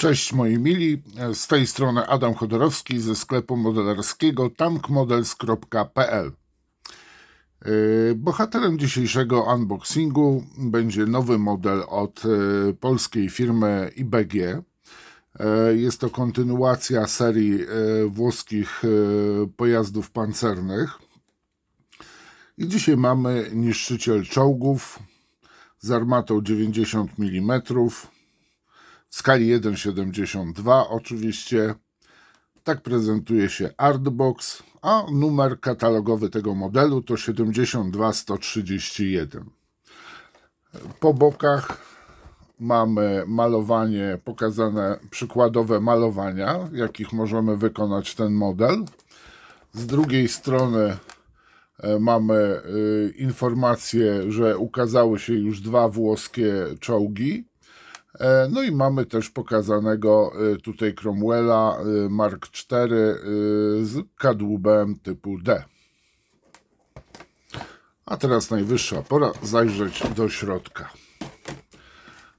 Cześć moi mili, z tej strony Adam Chodorowski ze sklepu modelarskiego tankmodels.pl Yy, Bohaterem dzisiejszego unboxingu będzie nowy model od yy, polskiej firmy IBG. Yy, Jest to kontynuacja serii włoskich pojazdów pancernych. I dzisiaj mamy niszczyciel czołgów z armatą 90 mm w skali 1,72 oczywiście. Tak prezentuje się Artbox, a numer katalogowy tego modelu to 72131. Po bokach mamy malowanie, pokazane przykładowe malowania, jakich możemy wykonać ten model. Z drugiej strony e, mamy e, informację, że ukazały się już dwa włoskie czołgi. E, No i mamy też pokazanego e, tutaj Cromwella e, Mark IV z kadłubem typu D. A teraz najwyższa pora zajrzeć do środka.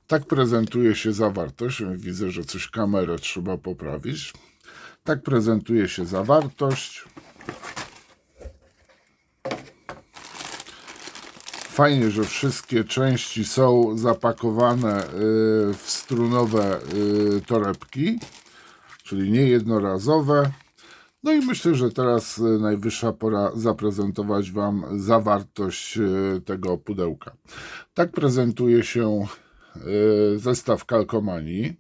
Tak prezentuje się zawartość. Widzę, że coś kamerę trzeba poprawić. Tak prezentuje się zawartość. Fajnie, że wszystkie części są zapakowane y, w strunowe y, torebki, czyli nie jednorazowe. No i myślę, że teraz y, najwyższa pora zaprezentować Wam zawartość tego pudełka. Tak prezentuje się zestaw kalkomanii.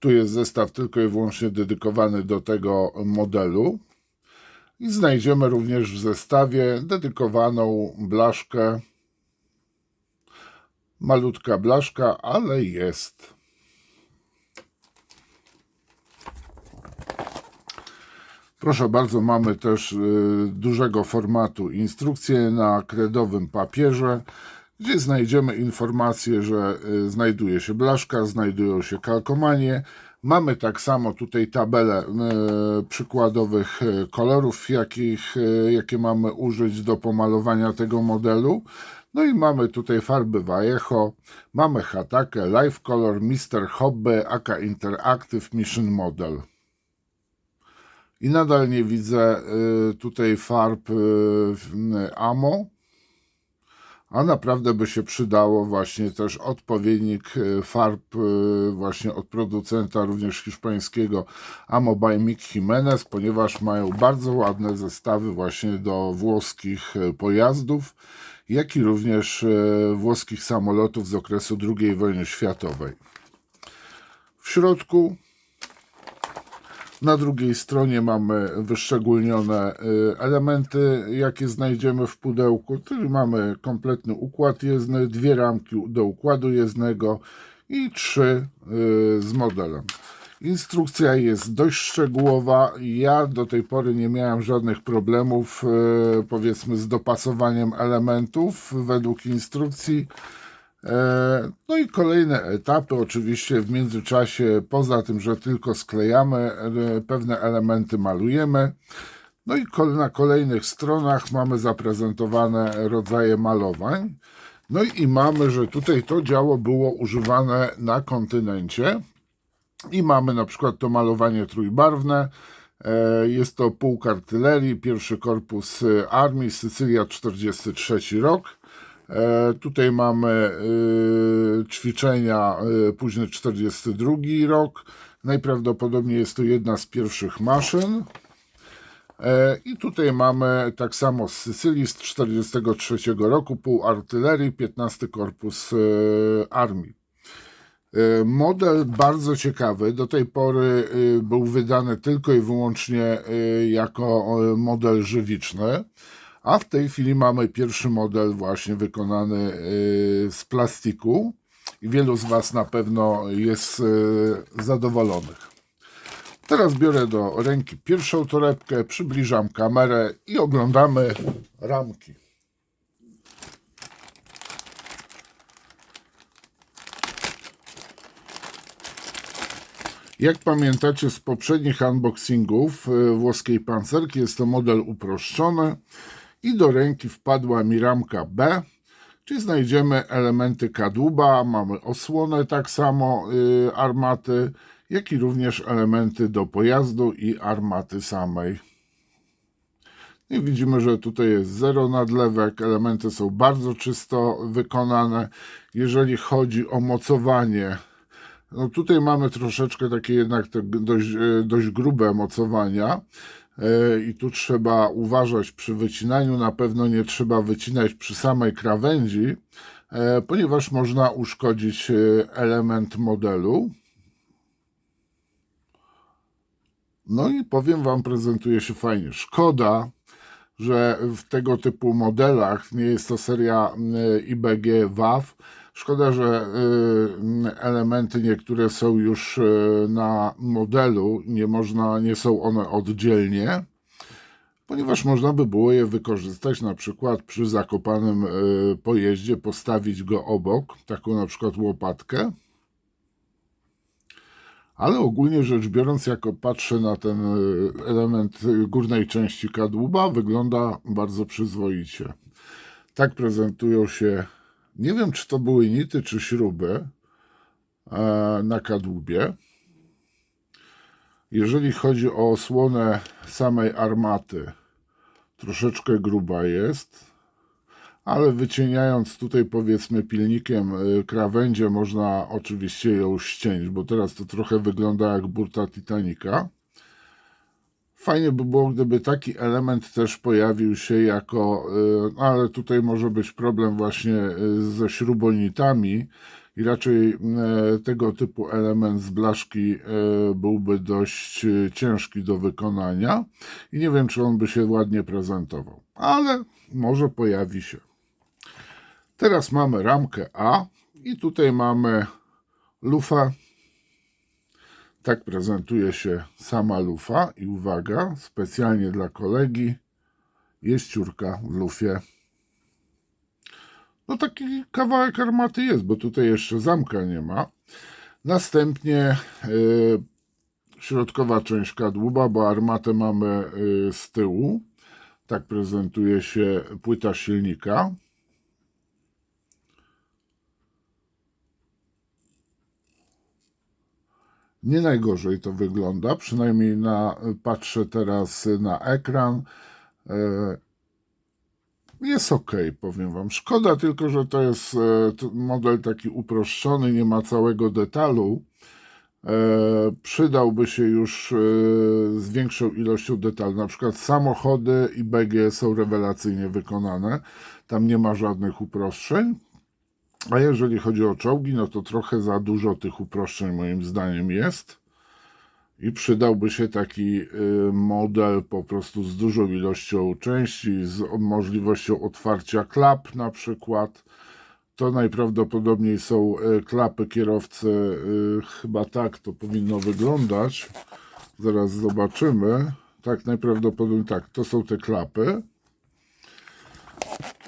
Tu jest zestaw tylko i wyłącznie dedykowany do tego modelu. I znajdziemy również w zestawie dedykowaną blaszkę. Malutka blaszka, ale jest. Proszę bardzo, mamy też y, dużego formatu instrukcję na kredowym papierze, gdzie znajdziemy informację, że y, znajduje się blaszka, znajdują się kalkomanie. Mamy tak samo tutaj tabelę y, przykładowych y, kolorów, jakich, y, jakie mamy użyć do pomalowania tego modelu. No i mamy tutaj farby Vallejo, mamy Hatake, Life Color, Mr. Hobby, AK Interactive Mission Model. I nadal nie widzę tutaj farb AMO, a naprawdę by się przydało właśnie też odpowiednik y, farb y, właśnie od producenta również hiszpańskiego Amo by Mick Jimenez, ponieważ mają bardzo ładne zestawy właśnie do włoskich y, pojazdów, jak i również włoskich samolotów z okresu II wojny światowej. W środku na drugiej stronie mamy wyszczególnione y, elementy, jakie znajdziemy w pudełku. Czyli mamy kompletny układ jezdny, dwie ramki do układu jezdnego i trzy y, z modelem. Instrukcja jest dość szczegółowa. Ja do tej pory nie miałem żadnych problemów, y, powiedzmy, z dopasowaniem elementów według instrukcji. E, No i kolejne etapy, oczywiście w międzyczasie, poza tym, że tylko sklejamy, e, pewne elementy malujemy. No i na kolejnych stronach mamy zaprezentowane rodzaje malowań. No i mamy, że tutaj to działo było używane na kontynencie. I mamy na przykład to malowanie trójbarwne. E, Jest to pułk artylerii, pierwszy korpus armii, Sycylia 43 rok. E, Tutaj mamy y, ćwiczenia, y, późny 42 rok. Najprawdopodobniej jest to jedna z pierwszych maszyn. E, I tutaj mamy tak samo z Sycylii z 43 roku, pół artylerii, 15 korpus armii. E, Model bardzo ciekawy. Do tej pory był wydany tylko i wyłącznie jako model żywiczny, a w tej chwili mamy pierwszy model właśnie wykonany y, z plastiku i wielu z Was na pewno jest y, zadowolonych. Teraz biorę do ręki pierwszą torebkę, przybliżam kamerę i oglądamy ramki. Jak pamiętacie z poprzednich unboxingów e, włoskiej pancerki, jest to model uproszczony i do ręki wpadła mi ramka B, gdzie znajdziemy elementy kadłuba, mamy osłonę tak samo y, armaty, jak i również elementy do pojazdu i armaty samej. I widzimy, że tutaj jest zero nadlewek, elementy są bardzo czysto wykonane. Jeżeli chodzi o mocowanie, no tutaj mamy troszeczkę takie jednak dość, e, dość grube mocowania. E, I tu trzeba uważać przy wycinaniu. Na pewno nie trzeba wycinać przy samej krawędzi, e, ponieważ można uszkodzić e, element modelu. No i powiem Wam, prezentuje się fajnie. Szkoda, że w tego typu modelach, nie jest to seria IBG WAW, szkoda, że y, elementy niektóre są już y, na modelu, nie można, nie są one oddzielnie, ponieważ można by było je wykorzystać na przykład przy zakopanym pojeździe, postawić go obok, taką na przykład łopatkę, ale ogólnie rzecz biorąc, jak patrzę na ten y, element górnej części kadłuba, wygląda bardzo przyzwoicie. Tak prezentują się, nie wiem czy to były nity czy śruby e, na kadłubie. Jeżeli chodzi o osłonę samej armaty, troszeczkę gruba jest ale wycieniając tutaj powiedzmy pilnikiem y, krawędzie można oczywiście ją ściąć, bo teraz to trochę wygląda jak burta Titanica. Fajnie by było, gdyby taki element też pojawił się jako, y, no, ale tutaj może być problem właśnie y, ze śrubonitami i raczej tego typu element z blaszki byłby dość ciężki do wykonania i nie wiem, czy on by się ładnie prezentował, ale może pojawi się. Teraz mamy ramkę A i tutaj mamy lufę. Tak prezentuje się sama lufa i uwaga, specjalnie dla kolegi jest ciurka w lufie. No taki kawałek armaty jest, bo tutaj jeszcze zamka nie ma. Następnie yy, środkowa część kadłuba, bo armatę mamy yy, z tyłu. Tak prezentuje się płyta silnika. Nie najgorzej to wygląda, przynajmniej na, patrzę teraz na ekran. E, jest ok, powiem Wam. Szkoda tylko, że to jest e, model taki uproszczony, nie ma całego detalu. E, przydałby się już z większą ilością detalu. Na przykład samochody i BG są rewelacyjnie wykonane. Tam nie ma żadnych uproszczeń. A jeżeli chodzi o czołgi, no to trochę za dużo tych uproszczeń moim zdaniem jest. I przydałby się taki y, model po prostu z dużą ilością części, z możliwością otwarcia klap na przykład. To najprawdopodobniej są y, klapy kierowcy, y, chyba tak to powinno wyglądać. Zaraz zobaczymy. Tak, najprawdopodobniej tak, to są te klapy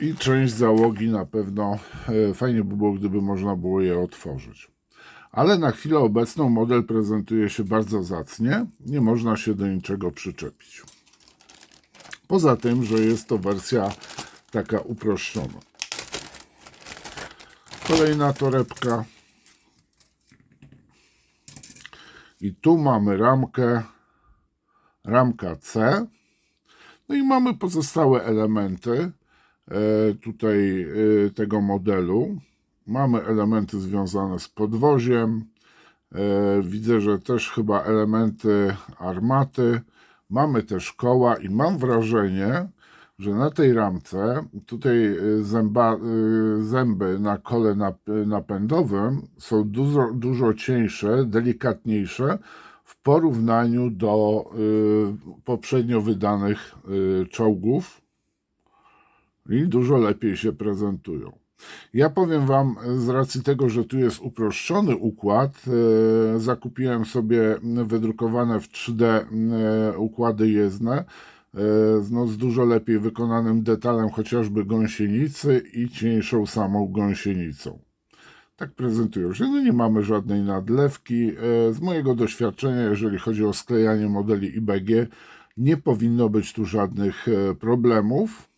i część załogi na pewno e, fajnie by było, gdyby można było je otworzyć. Ale na chwilę obecną model prezentuje się bardzo zacnie, nie można się do niczego przyczepić. Poza tym, że jest to wersja taka uproszczona. Kolejna torebka. I tu mamy ramkę, ramka C. No i mamy pozostałe elementy. E, tutaj e, tego modelu. Mamy elementy związane z podwoziem. E, widzę, że też chyba elementy armaty. Mamy też koła i mam wrażenie, że na tej ramce tutaj zęba, zęby na kole napędowym są dużo, dużo cieńsze, delikatniejsze w porównaniu do poprzednio wydanych czołgów i dużo lepiej się prezentują. Ja powiem Wam, z racji tego, że tu jest uproszczony układ, e, zakupiłem sobie wydrukowane w 3D e, układy jezdne e, no, z dużo lepiej wykonanym detalem chociażby gąsienicy i cieńszą samą gąsienicą. Tak prezentują się. No nie mamy żadnej nadlewki. Z mojego doświadczenia, jeżeli chodzi o sklejanie modeli IBG, nie powinno być tu żadnych problemów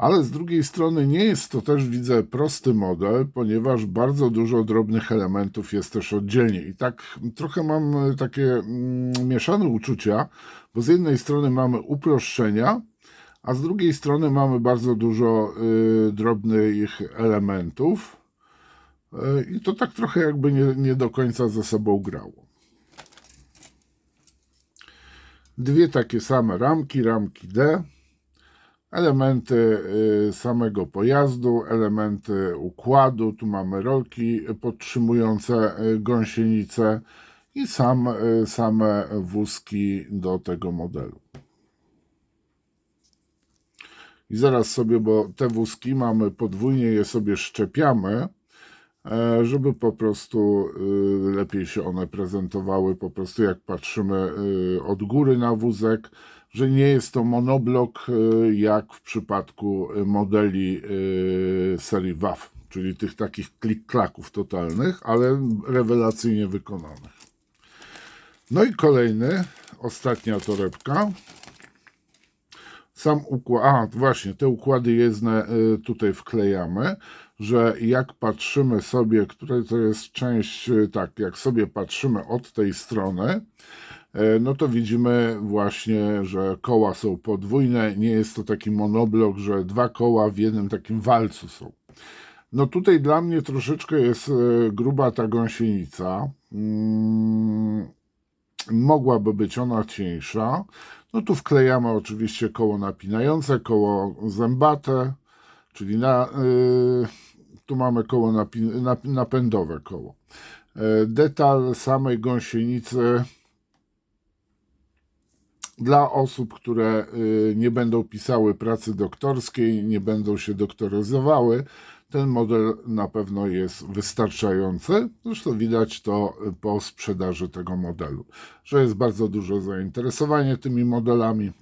Ale z drugiej strony nie jest to też, widzę, prosty model, ponieważ bardzo dużo drobnych elementów jest też oddzielnie. I tak trochę mam e, takie mm, mieszane uczucia, bo z jednej strony mamy uproszczenia, a z drugiej strony mamy bardzo dużo y, drobnych elementów. Y, I to tak trochę jakby nie, nie do końca ze sobą grało. Dwie takie same ramki, ramki D elementy y, samego pojazdu, elementy układu, tu mamy rolki podtrzymujące y, gąsienicę i sam, y, same wózki do tego modelu. I zaraz sobie, bo te wózki mamy podwójnie, je sobie szczepiamy, e, żeby po prostu lepiej się one prezentowały, po prostu jak patrzymy od góry na wózek, że nie jest to monoblok y, jak w przypadku modeli y, serii WAF, czyli tych takich klik-klaków totalnych, ale rewelacyjnie wykonanych. No i kolejny, ostatnia torebka. Sam układ, a właśnie, te układy jezdne tutaj wklejamy, że jak patrzymy sobie, które to jest część, tak, jak sobie patrzymy od tej strony, no to widzimy właśnie, że koła są podwójne, nie jest to taki monoblok, że dwa koła w jednym takim walcu są. No tutaj dla mnie troszeczkę jest gruba ta gąsienica. Mm, mogłaby być ona cieńsza. No tu wklejamy oczywiście koło napinające, koło zębate, czyli na, y, tu mamy koło napi, nap, napędowe koło. E, detal samej gąsienicy dla osób, które y, nie będą pisały pracy doktorskiej, nie będą się doktoryzowały, ten model na pewno jest wystarczający. Zresztą widać to po sprzedaży tego modelu, że jest bardzo duże zainteresowanie tymi modelami.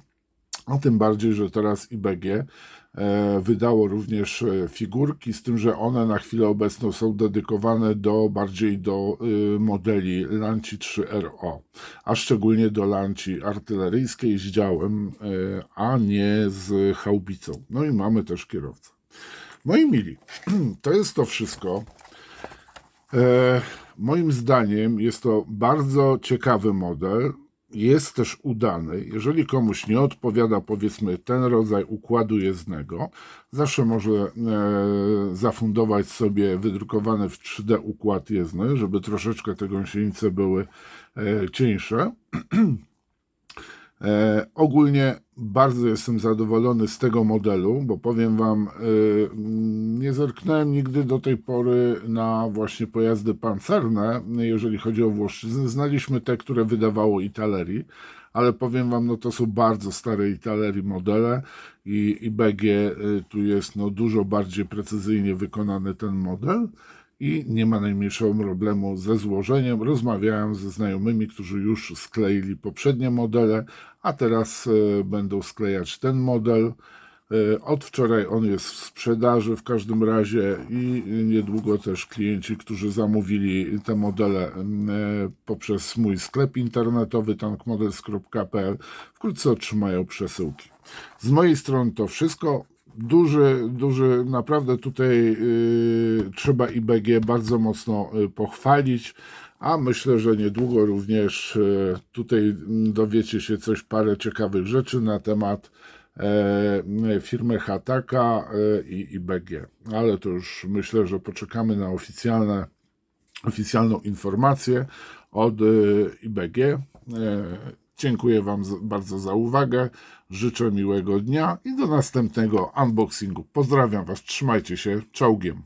A tym bardziej, że teraz IBG wydało również e, figurki, z tym, że one na chwilę obecną są dedykowane do bardziej do y, modeli Lanci 3RO, a szczególnie do Lanci artyleryjskiej z działem, e, a nie z haubicą. No i mamy też kierowcę. Moi mili, to jest to wszystko. E, moim zdaniem jest to bardzo ciekawy model. Jest też udany. Jeżeli komuś nie odpowiada, powiedzmy, ten rodzaj układu jezdnego, zawsze może e, zafundować sobie wydrukowany w 3D układ jezdny, żeby troszeczkę te gąsienice były e, cieńsze. E, ogólnie bardzo jestem zadowolony z tego modelu, bo powiem Wam, e, nie zerknąłem nigdy do tej pory na właśnie pojazdy pancerne, jeżeli chodzi o Włoszczyznę. Znaliśmy te, które wydawało Italerii, ale powiem Wam, no to są bardzo stare Italerii modele i, i BG e, tu jest no, dużo bardziej precyzyjnie wykonany ten model i nie ma najmniejszego problemu ze złożeniem. Rozmawiałem ze znajomymi, którzy już skleili poprzednie modele, a teraz e, będą sklejać ten model. E, od wczoraj on jest w sprzedaży w każdym razie i niedługo też klienci, którzy zamówili te modele e, poprzez mój sklep internetowy tankmodels.pl wkrótce otrzymają przesyłki. Z mojej strony to wszystko duży, duży, naprawdę tutaj y, trzeba IBG bardzo mocno y, pochwalić, a myślę, że niedługo również y, tutaj dowiecie się coś, parę ciekawych rzeczy na temat e, firmy Hataka e, i IBG. Ale to już myślę, że poczekamy na oficjalne, oficjalną informację od IBG. E, Dziękuję Wam bardzo za uwagę. Życzę miłego dnia i do następnego unboxingu. Pozdrawiam Was, trzymajcie się, czołgiem.